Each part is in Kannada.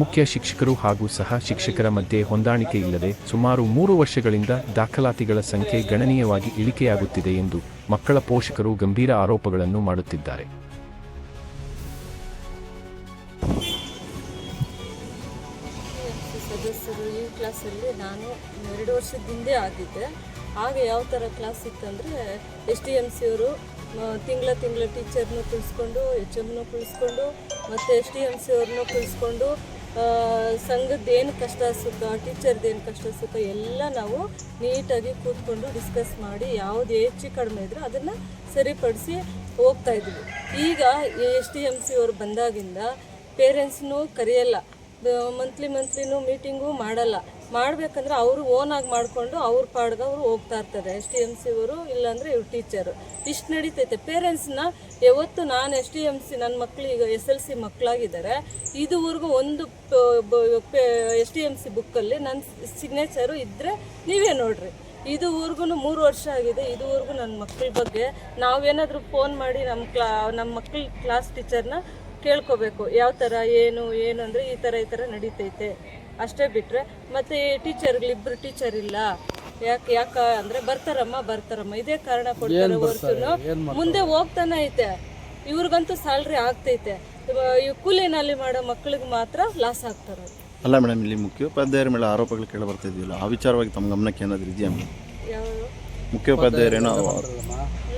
ಮುಖ್ಯ ಶಿಕ್ಷಕರು ಹಾಗೂ ಸಹ ಶಿಕ್ಷಕರ ಮಧ್ಯೆ ಹೊಂದಾಣಿಕೆ ಇಲ್ಲದೆ ಸುಮಾರು ಮೂರು ವರ್ಷಗಳಿಂದ ದಾಖಲಾತಿಗಳ ಸಂಖ್ಯೆ ಗಣನೀಯವಾಗಿ ಇಳಿಕೆಯಾಗುತ್ತಿದೆ ಎಂದು ಮಕ್ಕಳ ಪೋಷಕರು ಗಂಭೀರ ಆರೋಪಗಳನ್ನು ಮಾಡುತ್ತಿದ್ದಾರೆ. ಸದಸ್ಯರು ಈ ಕ್ಲಾಸಲ್ಲಿ ನಾನು ಎರಡು ವರ್ಷದ ಹಿಂದೆ ಆಗಿದ್ದೆ. ಆಗ ಯಾವ ಥರ ಕ್ಲಾಸ್ ಇತ್ತಂದರೆ ಎಸ್ ಟಿ ಎಂ ಸಿ ಅವರು ತಿಂಗಳ ತಿಂಗಳ ಟೀಚರ್ನೂ ಕುಳಿಸ್ಕೊಂಡು, ಎಚ್ ಎಮ್ನೂ ಕುಳಿಸ್ಕೊಂಡು, ಮತ್ತು ಎಸ್ ಟಿ ಎಂ ಸಿ ಅವ್ರನ್ನೂ ಕುಳಿಸ್ಕೊಂಡು ಸಂಘದ ಏನು ಕಷ್ಟ ಸುಖ ಟೀಚರ್ದು ಏನು ಕಷ್ಟ ಸುಖ ಎಲ್ಲ ನಾವು ನೀಟಾಗಿ ಕೂತ್ಕೊಂಡು ಡಿಸ್ಕಸ್ ಮಾಡಿ ಯಾವುದು ಹೆಚ್ಚು ಕಡಿಮೆ ಇದ್ರೂ ಅದನ್ನು ಸರಿಪಡಿಸಿ ಹೋಗ್ತಾ ಇದ್ವಿ. ಈಗ ಎಸ್ ಟಿ ಎಂ ಸಿ ಅವರು ಬಂದಾಗಿಂದ ಪೇರೆಂಟ್ಸ್ನೂ ಕರೆಯಲ್ಲ. ಮಂತ್ಲಿ ಮಂತ್ಲಿನೂ ಮೀಟಿಂಗು ಮಾಡಲ್ಲ. ಮಾಡಬೇಕಂದ್ರೆ ಅವರು ಓನಾಗಿ ಮಾಡಿಕೊಂಡು ಅವ್ರ ಪಾಡ್ಗೆ ಅವರು ಹೋಗ್ತಾ ಇರ್ತಾರೆ. ಎಸ್ ಟಿ ಎಂ ಸಿ ಅವರು ಇಲ್ಲಾಂದರೆ ಇವ್ರು ಟೀಚರು ಇಷ್ಟು ನಡೀತೈತೆ. ಪೇರೆಂಟ್ಸ್ನ ಯಾವತ್ತು ನಾನು ಎಸ್ ಟಿ ಎಂ ಸಿ ನನ್ನ ಮಕ್ಕಳು ಈಗ ಎಸ್ ಎಲ್ ಸಿ ಮಕ್ಕಳಾಗಿದ್ದಾರೆ ಇದುವರೆಗೂ ಒಂದು ಎಸ್ ಟಿ ಎಂ ಸಿ ಬುಕ್ಕಲ್ಲಿ ನನ್ನ ಸಿಗ್ನೇಚರು ಇದ್ದರೆ ನೀವೇ ನೋಡಿರಿ. ಇದುವರೆಗೂ ಮೂರು ವರ್ಷ ಆಗಿದೆ, ಇದುವರೆಗೂ ನನ್ನ ಮಕ್ಕಳ ಬಗ್ಗೆ ನಾವೇನಾದರೂ ಫೋನ್ ಮಾಡಿ ನಮ್ಮ ಕ್ಲಾ ನಮ್ಮ ಮಕ್ಕಳ ಕ್ಲಾಸ್ ಟೀಚರ್ನ ಕೇಳ್ಕೋಬೇಕು. ಯಾವ ಥರ ಏನು ಏನು ಅಂದರೆ ಈ ಥರ ಈ ಥರ ನಡೀತೈತೆ. ಅಷ್ಟೇ ಬಿಟ್ಟರೆ ಮತ್ತು ಟೀಚರ್ಗಳಿಬ್ಬರು ಟೀಚರ್ ಇಲ್ಲ. ಯಾಕೆ ಯಾಕ ಅಂದರೆ ಬರ್ತಾರಮ್ಮ ಬರ್ತಾರಮ್ಮ. ಇದೇ ಕಾರಣ ಕೊಡ್ತಾರೆ ಹೊರತು ಮುಂದೆ ಹೋಗ್ತಾನೆ ಐತೆ. ಇವ್ರಿಗಂತೂ ಸ್ಯಾಲ್ರಿ ಆಗ್ತೈತೆ. ಕೂಲಿನಲ್ಲಿ ಮಾಡೋ ಮಕ್ಕಳಿಗೆ ಮಾತ್ರ ಲಾಸ್ ಆಗ್ತಾರೆ. ಅಲ್ಲ ಮೇಡಮ್ ಇಲ್ಲಿ ಮುಖ್ಯೋಪಾಧ್ಯಾಯರ ಮೇಲೆ ಆರೋಪಗಳು ಕೇಳಿ ಬರ್ತಾ ಇದೆಯಲ್ಲ ಆ ವಿಚಾರವಾಗಿ ತಮ್ಮ ಗಮನಕ್ಕೆ ಏನಾದರೂ ಇದೆಯಾ ಮೇಡಮ್ ಯಾವ ಮುಖ್ಯೋಪಾಧ್ಯಾಯರೇನೋ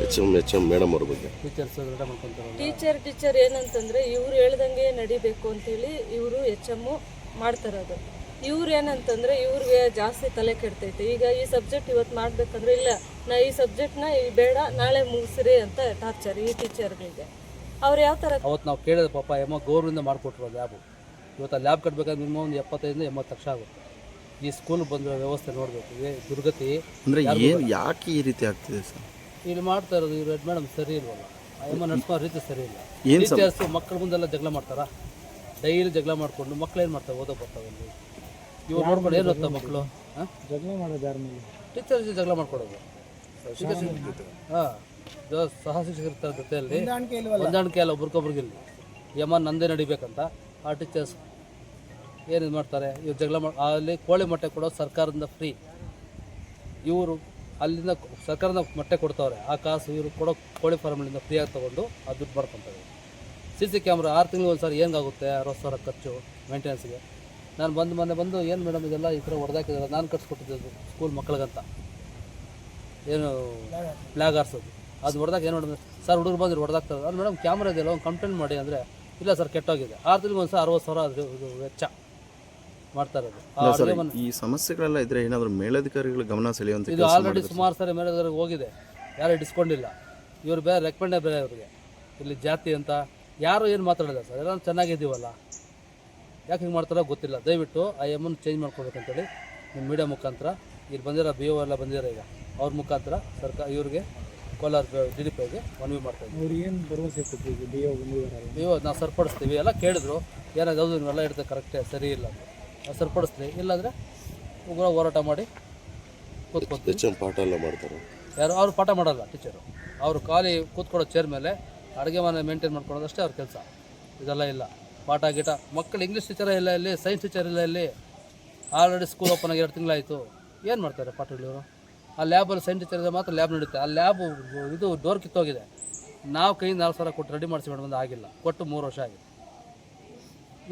H M H M madam ಅವ್ರ ಬಗ್ಗೆ. ಟೀಚರ್ ಟೀಚರ್ ಏನಂತಂದ್ರೆ ಇವ್ರು ಹೇಳ್ದಂಗೆ ನಡಿಬೇಕು ಅಂತೇಳಿ ಇವರು ಎಚ್ ಎಂ ಮಾಡ್ತಾರದು ಇವ್ರು ಏನಂತಂದ್ರೆ ಇವ್ರಿಗೆ ಜಾಸ್ತಿ ತಲೆ ಕೆಡ್ತೈತೆ. ಈಗ ಈ ಸಬ್ಜೆಕ್ಟ್ ಇವತ್ತು ಮಾಡಬೇಕಂದ್ರೆ ಇಲ್ಲ ನಾ ಈ ಸಬ್ಜೆಕ್ಟ್ನ ಬೇಡ ನಾಳೆ ಮುಗಿಸ್ರಿ ಅಂತ ಟಾರ್ಚರ್ ಈ ಟೀಚರ್ಗಳಿಗೆ. ಅವ್ರು ಯಾವ ಥರ ಅವತ್ತು ನಾವು ಕೇಳಿದ ಪಾಪ ಎಮ್ಮ ಗೌರ್ಮೆಂಟ್ ಮಾಡಿಕೊಟ್ರು ಲ್ಯಾಬು. ಇವತ್ತು ಆ ಲ್ಯಾಬ್ ಕಟ್ಟಬೇಕಾದ್ರೆ ಮಿನಿಮಮ್ ಒಂದು ಎಪ್ಪತ್ತೈದರಿಂದ ಎಂಬತ್ತು ಲಕ್ಷ ಆಗುತ್ತೆ. ಈ ಸ್ಕೂಲ್ ಬಂದಿರೋ ವ್ಯವಸ್ಥೆ ನೋಡಬೇಕು ಇದೇ ದುರ್ಗತಿ ಅಂದರೆ ಏನು ಯಾಕೆ ಈ ರೀತಿ ಆಗ್ತಿದೆ ಸರ್? ಇಲ್ಲಿ ಮಾಡ್ತಾ ಇರೋದು ಇವ್ರು ಹೆಡ್ ಮೇಡಮ್ ಸರಿ ಇಲ್ವಲ್ಲ? ಅಮ್ಮ ನಡ್ಸ್ಕೋ ರೀತಿ ಸರಿ ಇಲ್ಲ. ಏನ್ ಸಮ- ಟೀಚರ್ಸ್ ಮಕ್ಕಳ ಮುಂದೆಲ್ಲ ಜಗಳ ಮಾಡ್ತಾರಾ? ಡೈಲಿ ಜಗಳ ಮಾಡ್ಕೊಂಡು ಮಕ್ಳು ಏನು ಮಾಡ್ತಾರೆ? ಓದೋ ಬರ್ತಾವೆ ಇಲ್ಲಿ ಇವ್ರು ನೋಡ್ಕೊಂಡು ಏನು ಗೊತ್ತಾ ಮಕ್ಕಳು ಜಗಳ ಮಾಡೋದು ಯಾರ ಮೇಲೆ? ಟೀಚರ್ ಜಗಳ ಮಾಡ್ಕೊಡೋದು. ಹಾಂ. ಸಹ ಶಿಕ್ಷಕರ ಜೊತೆಯಲ್ಲಿ ಹೊಂದಾಣಿಕೆ ಇಲ್ಲ ಒಬ್ರಿಗೊಬ್ರಿಗೆ ಇಲ್ಲಿ. ಯಮ ನಂದೇ ನಡಿಬೇಕಂತ ಆ ಟೀಚರ್ಸ್ ಏನು ಇದು ಮಾಡ್ತಾರೆ? ಇವ್ರು ಜಗಳ ಮಾಡಿ ಅಲ್ಲಿ ಕೋಳಿ ಮೊಟ್ಟೆ ಕೊಡೋದು ಸರ್ಕಾರದಿಂದ ಫ್ರೀ ಇವರು ಅಲ್ಲಿಂದ ಸರ್ಕಾರದ ಮೊಟ್ಟೆ ಕೊಡ್ತಾವ್ರೆ. ಆ ಕಾಸು ಇವರು ಕೊಡೋ ಕೋಳಿ ಫಾರ್ಮ್ಗಳಿಂದ ಫ್ರೀಯಾಗಿ ತೊಗೊಂಡು ಆ ದುಡ್ಡು ಮಾಡ್ಕೊತಾರೆ ಸಿ ಸಿ ಕ್ಯಾಮ್ರಾ ಆರು ತಿಂಗಳು ಒಂದು ಸಾರಿ ಹೆಂಗಾಗುತ್ತೆ? ಅರವತ್ತು ಸಾವಿರ ಖರ್ಚು ಮೇಂಟೆನೆನ್ಸ್ಗೆ ನಾನು ಬಂದು ಮೊನ್ನೆ ಬಂದು, ಏನು ಮೇಡಮ್ ಇದೆಲ್ಲ? ಈ ಥರ ಹೊಡೆದಾಕಿದ್ದಾರೆ ನಾನು ಕಟ್ಸ್ಕೊಟ್ಟಿದ್ದು ಸ್ಕೂಲ್ ಮಕ್ಕಳಿಗಂತ ಏನು ಫ್ಲಾಗ್ ಆರಿಸೋದು ಅದು ಹೊಡೆದಾಗ ಏನು ಮಾಡಿದ್ರೆ ಸರ್, ಹುಡುಗರು ಬಂದು ಹೊಡೆದಾಗ್ತದೆ ಅದು ಮೇಡಮ್ ಕ್ಯಾಮ್ರಾ ಇದೆಯಲ್ಲ, ಒಂದು ಕಂಪ್ಲೇಂಟ್ ಮಾಡಿ ಅಂದರೆ, ಇಲ್ಲ ಸರ್, ಕೆಟ್ಟೋಗಿದೆ. ಆರು ತಿಂಗಳು ಒಂದು ಸಲ ಅರವತ್ತು ಸಾವಿರ ಅದು ವೆಚ್ಚ. ಮಾಡ್ತಾ ಇರೋದು. ಆ ಇಲ್ಲ ಸರ್ ಅಡುಗೆ ಮನೆ ಈ ಸಮಸ್ಯೆಗಳೆಲ್ಲ ಇದ್ರೆ ಏನಾದರೂ ಮೇಲಧಿಕಾರಿಗಳು ಗಮನ ಸೆಳೆಯುವಂತ ಇದು ಕೆಲಸ ಆಲ್ರೆಡಿ ಸುಮಾರು ಸಾರಿ ಮೇಲೆದವ್ರಿಗೆ ಹೋಗಿದೆ. ಯಾರು ಡಿಸ್ಕೊಂಡಿಲ್ಲ. ಇವ್ರು ಬೇರೆ ರೆಕಮೆಂಡೇ ಬೇರೆ ಇವ್ರಿಗೆ ಇಲ್ಲಿ ಜಾತಿ ಅಂತ. ಯಾರು ಏನು ಮಾತಾಡಿಲ್ಲ ಸರ್. ಎಲ್ಲ ಚೆನ್ನಾಗಿದ್ದೀವಲ್ಲ. ಯಾಕೆ ಹಿಂಗೆ ಮಾಡ್ತಾರೋ ಗೊತ್ತಿಲ್ಲ. ದಯವಿಟ್ಟು ಆ ಎಮ್ಮನ್ನು ಚೇಂಜ್ ಮಾಡ್ಕೊಬೇಕಂತೇಳಿ ನಿಮ್ಮ ಮೀಡಿಯಾ ಮುಖಾಂತರ. ಇಲ್ಲಿ ಬಂದಿರೋ ಬಿ ಒ ಎಲ್ಲ ಬಂದಿರೋ ಈಗ. ಅವ್ರ ಮುಖಾಂತರ ಸರ್ಕಾರ ಇವ್ರಿಗೆ ಕೋಲಾರ ಡಿ ಡಿ ಪಿಗೆ ಮನವಿ ಮಾಡ್ತಾ ಇದ್ದೀವಿ. ಅವ್ರು ಏನು ಭರವಸೆ ಕೊಟ್ಟಿದ್ರು ಡಿ ಒ ಬಂದಿದ್ದಾರಲ್ಲ. ನೀವು ನಾವು ಸರಿಪಡಿಸ್ತೀವಿ. ಎಲ್ಲ ಕೇಳಿದ್ರು. ಏನಾದ್ರು ಹೌದು ನೀವೆಲ್ಲ ಹಿಡಿದು ಕರೆಕ್ಟೇ ಸರಿ ಇಲ್ಲ ಅಂತ. ಸರಿಪಡಿಸ್ತೀವಿ ಇಲ್ಲಾಂದರೆ ಉಗ್ರ ಹೋರಾಟ ಮಾಡಿ ಕೂತ್ಕೊತೀವಿ ಪಾಠ ಎಲ್ಲ ಮಾಡ್ತಾರೆ. ಯಾರು ಅವ್ರು ಪಾಠ ಮಾಡಲ್ಲ ಟೀಚರು ಅವರು ಖಾಲಿ ಕೂತ್ಕೊಳ್ಳೋ ಚೇರ್ ಮೇಲೆ ಅಡುಗೆ ಮನೆ ಮೇಂಟೈನ್ ಮಾಡ್ಕೊಳ್ಳೋದಷ್ಟೇ ಅವ್ರ ಕೆಲಸ. ಇದೆಲ್ಲ ಇಲ್ಲ. ಪಾಠ ಗೀಟ ಮಕ್ಕಳು ಇಂಗ್ಲೀಷ್ ಟೀಚರ್ ಇಲ್ಲ ಇಲ್ಲಿ ಸೈನ್ಸ್ ಟೀಚರ್ ಇಲ್ಲ ಇಲ್ಲಿ. ಆಲ್ರೆಡಿ ಸ್ಕೂಲ್ ಓಪನ್ ಆಗಿ ಎರಡು ತಿಂಗಳಾಯಿತು. ಏನು ಮಾಡ್ತಾರೆ ಪಾಠಗಳು ಇವರು? ಆ ಲ್ಯಾಬಲ್ಲಿ ಸೈನ್ಸ್ ಟೀಚರ್ ಇದ್ರೆ ಮಾತ್ರ ಲ್ಯಾಬ್ ನಡೀತೆ. ಆ ಲ್ಯಾಬ್ ಇದು ಡೋರ್ ಕಿತ್ತೋಗಿದೆ. ನಾವು ಕೈಯಿಂದ ನಾಲ್ಕು ಸಾವಿರ ಕೊಟ್ಟು ರೆಡಿ ಮಾಡಿಸಿ ಮೇಡಮ್ ಆಗಿಲ್ಲ. ಕೊಟ್ಟು ಮೂರು ವರ್ಷ ಆಗಿದೆ.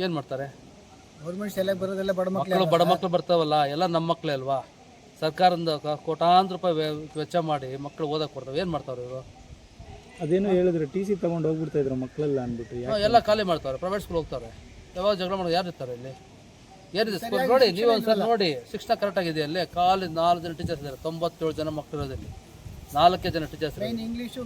ಏನು ಮಾಡ್ತಾರೆ? ಗೌರ್ಮೆಂಟ್ ಶಾಲೆಗೆ ಬರೋದೆಲ್ಲ ಬಡ ಮಕ್ಕಳು ಬಡ ಮಕ್ಕಳು ಬರ್ತಾವಲ್ಲ ಎಲ್ಲ ನಮ್ಮ ಮಕ್ಕಳೇ ಅಲ್ವಾ? ಸರ್ಕಾರದಿಂದ ಕ- ಕೋಟ್ಯಾಂತರ ರೂಪಾಯಿ ವೆ- ವೆಚ್ಚ ಮಾಡಿ ಮಕ್ಕಳು ಓದಕ್ಕೆ ಕೊಡ್ತಾವೆ. ಏನು ಮಾಡ್ತಾವ್ರೆ ಇವರು? ಅದೇನು ಹೇಳಿದ್ರು ಟಿ ಸಿ ತಗೊಂಡು ಹೋಗ್ಬಿಡ್ತಾ ಇದ್ರು ಮಕ್ಕಳೆಲ್ಲ ಅಂದ್ಬಿಟ್ಟು ಯಾಕೆ? ಎಲ್ಲ ಖಾಲಿ ಮಾಡ್ತಾರೆ. ಪ್ರೈವೇಟ್ ಸ್ಕೂಲ್ ಹೋಗ್ತಾರೆ. ಯಾವಾಗ ಜಗಳ ಮಾಡೋದು? ಯಾರು ಇರ್ತಾರೆ ಇಲ್ಲಿ? ಏನಿದೆ? ಸ್ಕೂಲ್ ನೋಡಿ ನೀವು ಒಂದ್ಸಲ ನೋಡಿ ಶಿಕ್ಷಣ ಕರೆಕ್ಟ್ ಆಗಿದೆ ಅಲ್ಲಿ? ಖಾಲಿ ನಾಲ್ಕು ಜನ ಟೀಚರ್ಸ್ ಇದ್ದಾರೆ. ತೊಂಬತ್ತೇಳು ಜನ ಮಕ್ಕಳು ಇರೋದಿಲ್ಲಿ ನಾಲ್ಕೇ ಜನ ಟೀಚರ್ಸ್ ಇಂಗ್ಲೀಷು